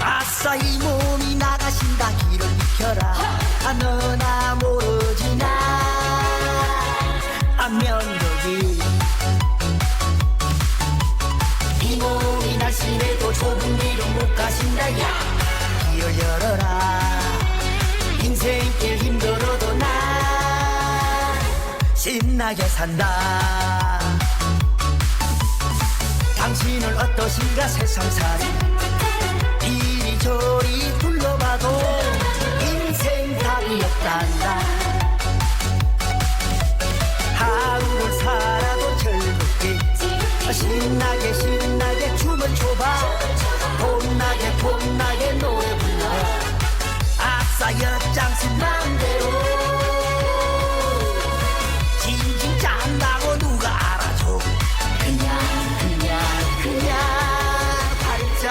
아, 아싸 이 몸이 나가신다. 길을 익혀라. 아 너나 모르지나. 아, 안면도기 이 몸이 날씬해도 좁은 길은 못 가신다 야. 길을 열어라. 인생길 힘들어도 나. 신나게 산다. 당신은 어떠신가 세상살이. 이리저리 둘러봐도 인생 답이 없단다. 하루를 살아도 즐겁게 신나게 신나게 춤을 춰봐. 봄나게 봄나게 노래 불러. 아싸 엿장수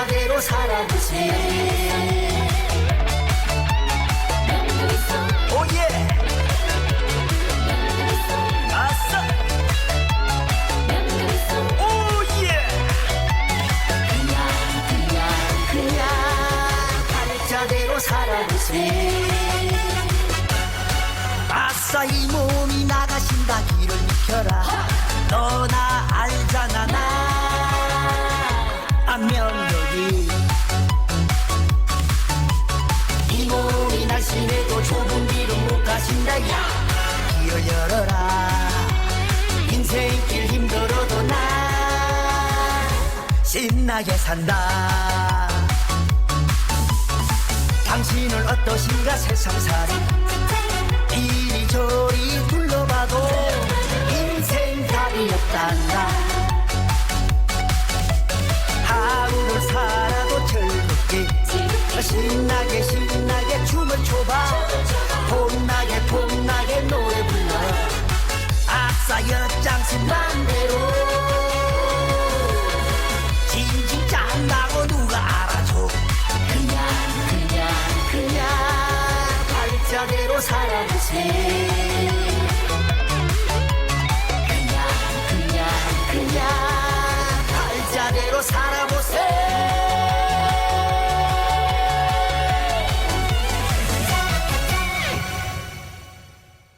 발자대로 살아보세. 오예. 아싸. 오예. 그냥 그냥 그냥 발자대로 살아보세. 아싸 이 몸이 나가신다. 길을 비켜라. 너나 알잖아 나. 안명 날씬해도 좁은 길은 못 가신다 야. 길을 열어라. 인생길 힘들어도 나 신나게 산다. 당신은 어떠신가 세상살이. 이리저리 둘러봐도 인생 답이 없단다. 하루를 살아도 즐겁게 신나게 신나게 춰봐 봄나게 봄나게 노래 불러. 아싸 엿장수 맘대로. 징징 짠다고 누가 알아줘? 그냥 그냥 그냥 발자대로 살아보세 그냥 그냥 그냥 발자대로 살아보세